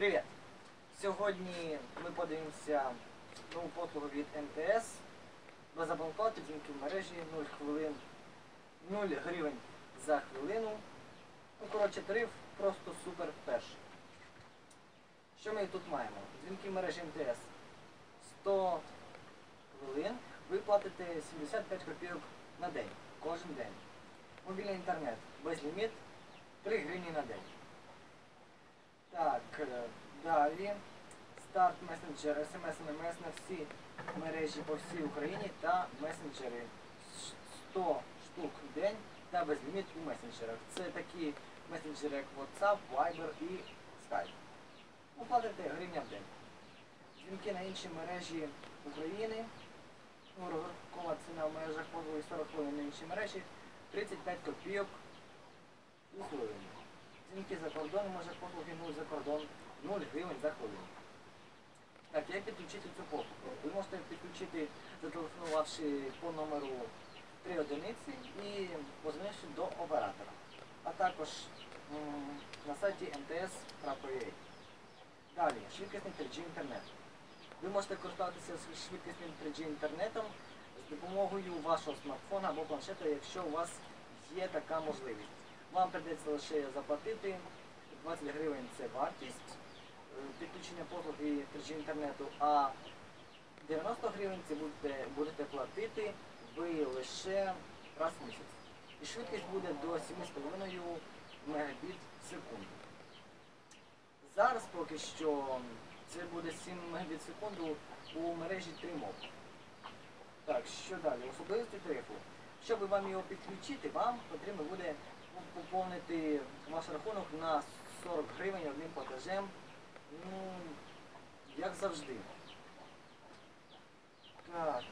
Привіт! Сьогодні ми подивимося нову послугу від МТС. Без абонплати дзвінки в мережі 0 хвилин, 0 гривень за хвилину. Ну, коротше, тариф просто супер перший. Що ми тут маємо? Дзвінки в мережі МТС 100 хвилин. Ви платите 75 копійок на день, кожен день. Мобільний інтернет без ліміт 3 гривні на день. Далі. Старт месенджер, смс, ММС на всі мережі по всій Україні та месенджери. 100 штук в день та безліміт у месенджерах. Це такі месенджери, як WhatsApp, Viber і Skype. Ну, платите гривня в день. Дзвінки на інші мережі України. Ну, ціна в межах послуги 40 хвилин на інші мережі 35 копійок у хвилину. Дзвінки за кордон в межах послуги 0 за кордон 0 гривень за хвилину. Так, як підключити цю послугу? Ви можете підключити, зателефонувавши по номеру 3 одиниці і позвонивши до оператора. А також на сайті mts.ua. Далі, швидкісний 3G інтернет. Ви можете користуватися швидкісним 3G інтернетом з допомогою вашого смартфона або планшета, якщо у вас є така можливість. Вам прийдеться лише заплатити 20 гривень це вартість е, підключення послуги 3G інтернету, а 90 гривень це будете, будете платити ви лише раз в місяць. І швидкість буде до 7,5 Мбіт в секунду. Зараз поки що це буде 7 Мбіт в секунду у мережі 3MOB. Так, що далі? Особливості тарифу. Щоб вам його підключити, вам потрібно буде поповнити ваш рахунок на 40 гривень одним платежем. Ну, як завжди. Так,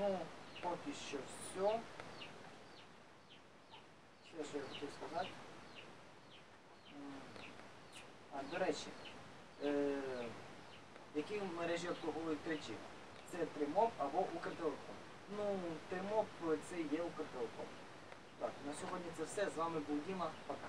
ну, поки що все. Що я хотів сказати. А, до речі, е, які мережі обслуговують 3G? Це Тримоп або Укртелеком. Ну, Тримоп це є Укртелеком. Так, на сьогодні це все. З вами був Діма. Пока.